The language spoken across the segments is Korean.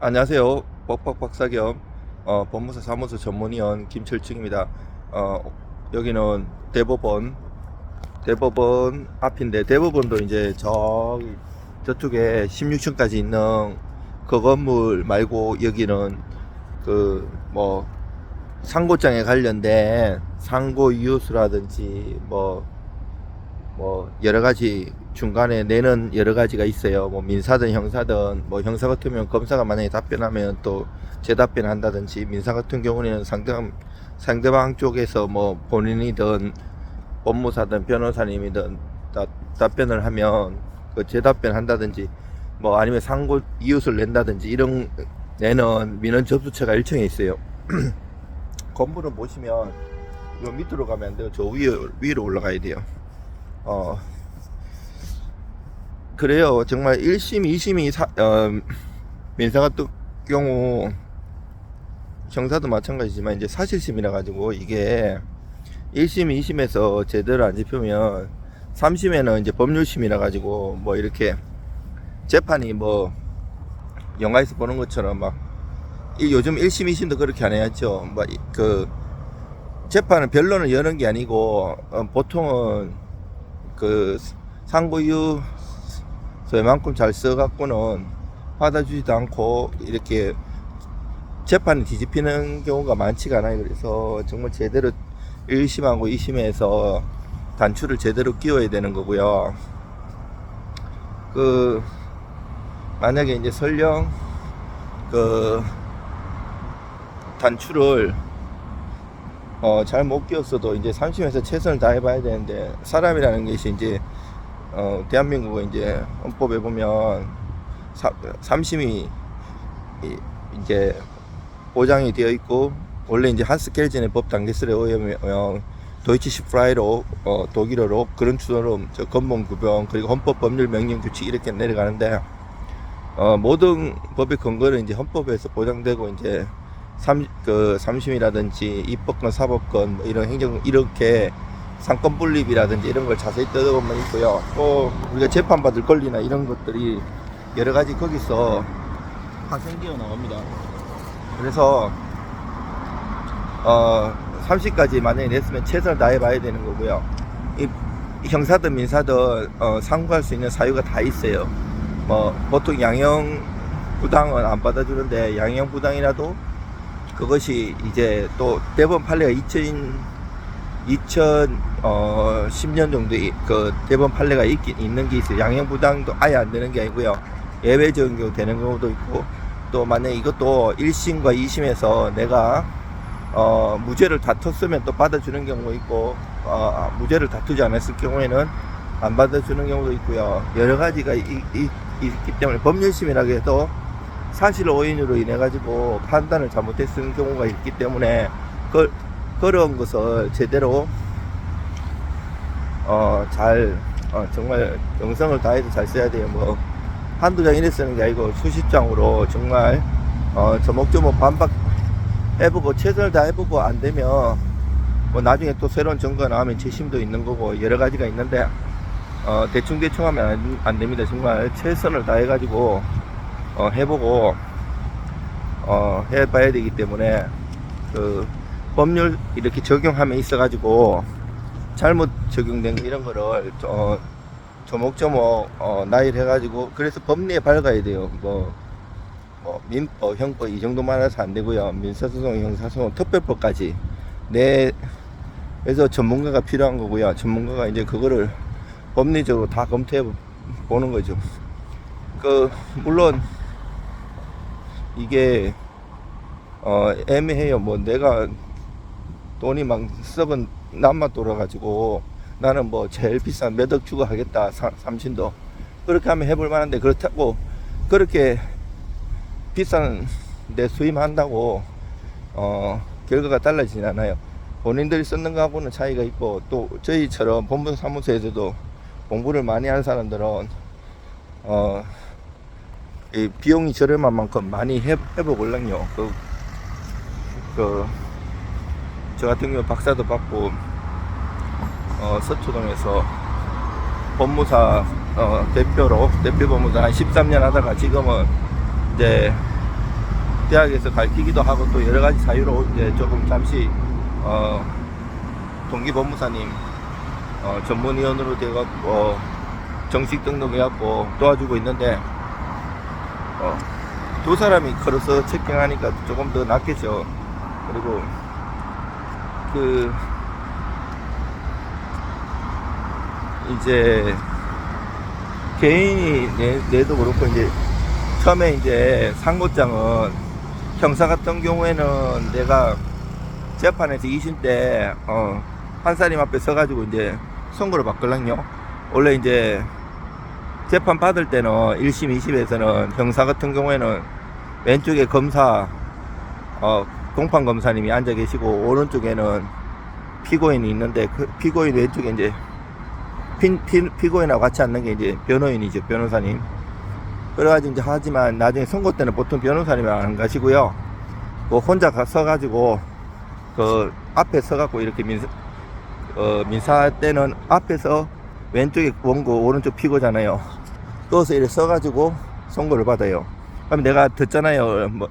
안녕하세요. 뻑뻑 박사 겸 어, 법무사 사무소 전문위원 김철중입니다. 어, 여기는 대법원 대법원 앞인데 대법원도 이제 저기 저쪽에 16층까지 있는 그 건물 말고 여기는 그 뭐 상고장에 관련된 상고 이웃수라든지 뭐뭐 여러 가지 중간에 내는 여러 가지가 있어요. 뭐 민사든 형사든 뭐 형사 같으면 검사가 만약에 답변하면 또 재답변 한다든지 민사 같은 경우는 상대방 상대방 쪽에서 뭐 본인이든 법무사든 변호사님이든 다, 답변을 하면 그 재답변 한다든지 뭐 아니면 상고 이웃을 낸다든지 이런 내는 민원 접수처가 1층에 있어요. 건물은 보시면 요 밑으로 가면 안 돼요. 저 위로 위로 올라가야 돼요. 어 그래요. 정말 1심, 2심이 사, 어, 민사 같은 경우 형사도 마찬가지지만 이제 사실심이라 가지고 이게 1심, 2심에서 제대로 안 짚으면 3심에는 이제 법률심이라 가지고 뭐 이렇게 재판이 뭐 영화에서 보는 것처럼 막이 요즘 1심, 2심도 그렇게 안 해야죠. 뭐그 재판은 변론을 여는 게 아니고 어, 보통은 그 상고유 웬만큼 잘 써갖고는 받아주지도 않고 이렇게 재판이 뒤집히는 경우가 많지가 않아요. 그래서 정말 제대로 1심하고 2심에서 단추를 제대로 끼워야 되는 거고요. 그 만약에 이제 설령 그 단추를 어, 잘 못 끼웠어도 이제 3심에서 최선을 다해봐야 되는데 사람이라는 것이 이제 어, 대한민국은 이제 헌법에 보면 사, 3심이 이, 이제 보장이 되어 있고 원래 이제 한스 켈젠의 법 단계설에 의하면 도이치시 프라이로 어, 독일어로 그런 추도로 저 건봉 구병 그리고 헌법 법률 명령 규칙 이렇게 내려가는데 어, 모든 법의 근거는 이제 헌법에서 보장되고 이제 삼, 그 삼심이라든지 입법권, 사법권 뭐 이런 행정 이렇게 상권 분립이라든지 이런 걸 자세히 뜯어보면 있고요. 또 우리가 재판 받을 권리나 이런 것들이 여러 가지 거기서 파생되어 나옵니다. 그래서 어 30까지 만약에 냈으면 최선을 다해 봐야 되는 거고요. 이 형사든 민사든 어, 상고할 수 있는 사유가 다 있어요. 뭐 보통 양형 부당은 안 받아주는데 양형 부당이라도 그것이 이제 또 대법원 판례가 2000 2010년 정도 그 대법원 판례가 있긴 있는 게 있어요. 양형 부당도 아예 안 되는 게 아니고요. 예외적인 경우 되는 경우도 있고 또 만약 이것도 1심과 2심에서 내가 어, 무죄를 다퉜으면 또 받아주는 경우가 있고 어, 무죄를 다투지 않았을 경우에는 안 받아주는 경우도 있고요. 여러 가지가 이, 이, 있기 때문에 법률심이라고 해도 사실 오인으로 인해 가지고 판단을 잘못했는 경우가 있기 때문에 그, 그런 것을 제대로 어, 잘 어, 정말 영성을 다해서 잘 써야 돼요. 뭐 한두 장 이래 쓰는 게 아니고 수십 장으로 정말 어, 저목저목 반박 해보고 최선을 다해보고 안 되면 뭐 나중에 또 새로운 증거가 나오면 재심도 있는 거고 여러 가지가 있는데 어, 대충 대충 하면 안, 안 됩니다. 정말 최선을 다해가지고 어, 해보고 어, 해봐야 되기 때문에 그 법률 이렇게 적용하면 있어 가지고 잘못 적용된 이런 거를 어, 조목조목 어, 나열 해 가지고 그래서 법리에 밝아야 돼요. 뭐, 뭐 민법, 형법 이 정도만 해서 안 되고요. 민사소송, 형사소송, 특별법까지 내 그래서 전문가가 필요한 거고요. 전문가가 이제 그거를 법리적으로 다 검토해 보는 거죠. 그 물론 이게 어 애매해요. 뭐 내가 돈이 막 썩은 남만 돌아가지고 나는 뭐 제일 비싼 몇 억 주고 하겠다 사, 삼신도 그렇게 하면 해볼 만한데 그렇다고 그렇게 비싼 내 수임한다고 어 결과가 달라지진 않아요. 본인들이 쓰는 거하고는 차이가 있고 또 저희처럼 본부 사무소에서도 공부를 많이 한 사람들은 어, 이 비용이 저렴한 만큼 많이 해, 해보걸랑요. 그, 그, 저 같은 경우 박사도 받고, 어, 서초동에서 법무사, 어, 대표로, 대표 법무사 한 13년 하다가 지금은 이제 대학에서 가르치기도 하고 또 여러 가지 사유로 이제 조금 잠시 어, 동기 법무사님 어, 전문위원으로 돼갖고 어, 정식 등록해갖고 도와주고 있는데 어, 두 사람이 걸어서 체킹하니까 조금 더 낫겠죠. 그리고 그 이제 개인이 내, 내도 그렇고 이제 처음에 이제 상고장은 형사 같은 경우에는 내가 재판에서 2심 때 어, 판사님 앞에 서가지고 이제 선고를 받걸랑요. 원래 이제 재판 받을 때는 1심, 2심에서는 형사 같은 경우에는 왼쪽에 검사, 어, 공판 검사님이 앉아 계시고 오른쪽에는 피고인이 있는데 그 피고인 왼쪽에 이제 피, 피, 피고인하고 같이 앉는 게 이제 변호인이죠, 변호사님. 그래가지고 이제 하지만 나중에 선고 때는 보통 변호사님이 안 가시고요. 그 혼자 가 서 가지고 그 앞에 서갖고 이렇게 민사, 어, 민사 때는 앞에서 왼쪽에 원고 오른쪽 피고잖아요. 그래서 이렇게 서가지고 선고를 받아요. 그럼 내가 듣잖아요. 뭐,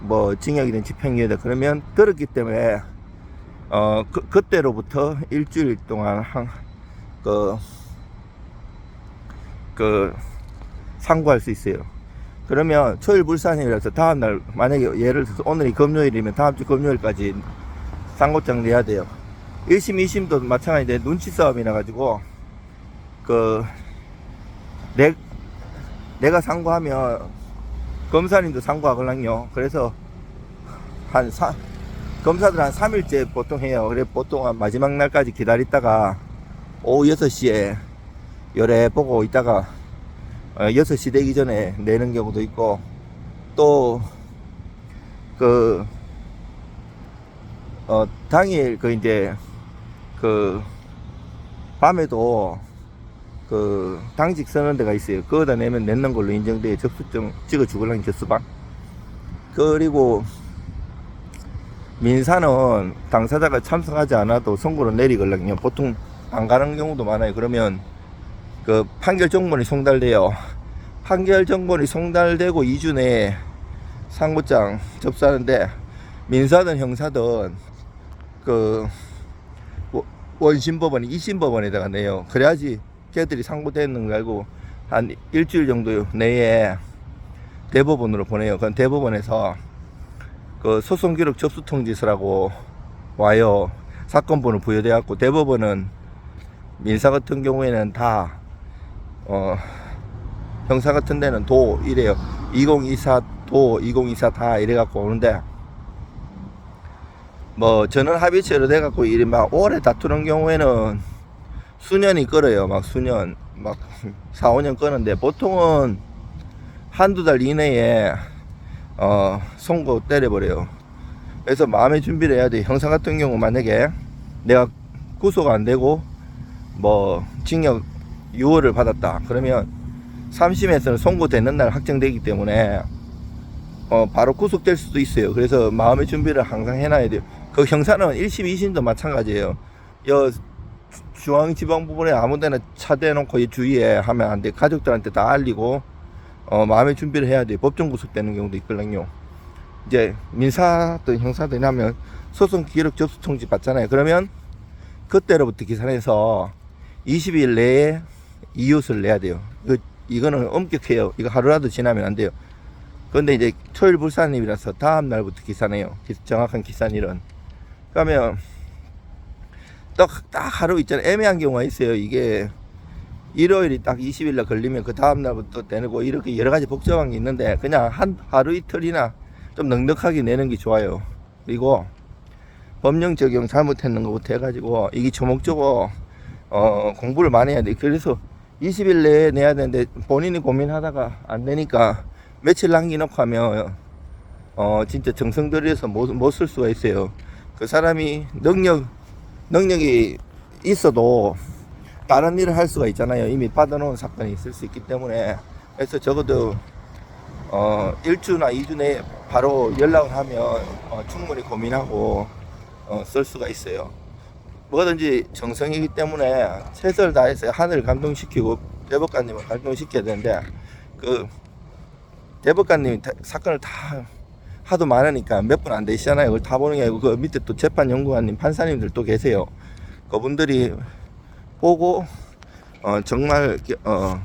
뭐 징역이든 집행유예든 그러면 들었기 때문에 어 그, 그때로부터 일주일 동안 한그 그 상고할 수 있어요. 그러면 초일 불산이라서 다음 날 만약에 예를 들어서 오늘이 금요일이면 다음 주 금요일까지 상고장 내야 돼요. 1심, 2심도 마찬가지인데 눈치 싸움이라 가지고 그 내, 내가 상고하면 검사님도 상고하걸랑요. 그래서 한 사, 검사들 한 3일째 보통 해요. 그래 보통 한 마지막 날까지 기다리다가 오후 6시에 열애 보고 있다가 어, 6시 되기 전에 내는 경우도 있고 또 그 어, 당일 그 이제 그 밤에도 그 당직 서는 데가 있어요. 그거다 내면 냈는 걸로 인정돼 접수증 찍어 주걸랑 접수방. 그리고 민사는 당사자가 참석하지 않아도 선고를 내리걸랑요. 보통 안 가는 경우도 많아요. 그러면 그 판결 정본이 송달돼요. 판결 정본이 송달되고 2주 내에 상고장 접수하는데 민사든 형사든 그 워- 원심법원, 이심법원에다가 내요. 그래야지 걔들이 상고되는 걸 알고 한 일주일 정도 내에 대법원으로 보내요. 그건 대법원에서 그 소송 기록 접수 통지서라고 와요. 사건 번호 부여돼 갖고 대법원은 민사 같은 경우에는 다 어, 형사 같은 데는 도 이래요. 2024 도 2024 다 이래 갖고 오는데 뭐 저는 합의체로 돼 갖고 이래 막 오래 다투는 경우에는 수년이 끌어요. 막 수년 막 4, 5년 끄는데 보통은 한두 달 이내에 어, 선고 때려버려요. 그래서 마음의 준비를 해야 돼. 형사 같은 경우 만약에 내가 구속 안 되고 뭐 징역 6월을 받았다. 그러면 3심에서는 선고되는 날 확정되기 때문에 어, 바로 구속될 수도 있어요. 그래서 마음의 준비를 항상 해놔야 돼요. 그 형사는 1심, 2심도 마찬가지예요. 여 중앙지방법원에 아무데나 차 대놓고 이 주위에 하면 안 돼. 가족들한테 다 알리고 어, 마음의 준비를 해야 돼. 법정 구속되는 경우도 있거든요. 이제 민사든 형사든 하면 소송 기록 접수 통지 받잖아요. 그러면 그때로부터 기산해서 20일 내에 이웃을 내야 돼요. 이거, 이거는 엄격해요. 이거 하루라도 지나면 안 돼요. 근데 이제 토요일 불산일이라서 다음 날부터 기산해요. 기- 정확한 기산일은. 그러면 딱, 딱 하루 있잖아요. 애매한 경우가 있어요. 이게 일요일이 딱 20일 날 걸리면 그 다음 날부터 내고 이렇게 여러 가지 복잡한 게 있는데 그냥 한 하루 이틀이나 좀 넉넉하게 내는 게 좋아요. 그리고 법령 적용 잘못했는 것부터 해가지고 이게 조목조목 어, 공부를 많이 해야 돼. 그래서 20일 내에 내야 되는데 본인이 고민하다가 안 되니까 며칠 남기놓고 하면 어, 진짜 정성 들여서 못, 못쓸 수가 있어요. 그 사람이 능력, 능력이 있어도 다른 일을 할 수가 있잖아요. 이미 받아놓은 사건이 있을 수 있기 때문에. 그래서 적어도, 어, 1주나 2주 내에 바로 연락을 하면, 어, 충분히 고민하고, 어, 쓸 수가 있어요. 뭐든지 정성이기 때문에 최선을 다해서 하늘을 감동시키고 대법관님을 감동시켜야 되는데, 그, 대법관님이 다- 사건을 다 하도 많으니까 몇 분 안 되시잖아요. 그걸 다 보는 게 아니고 그 밑에 또 재판 연구관님, 판사님들 또 계세요. 그분들이 보고 어, 정말 어,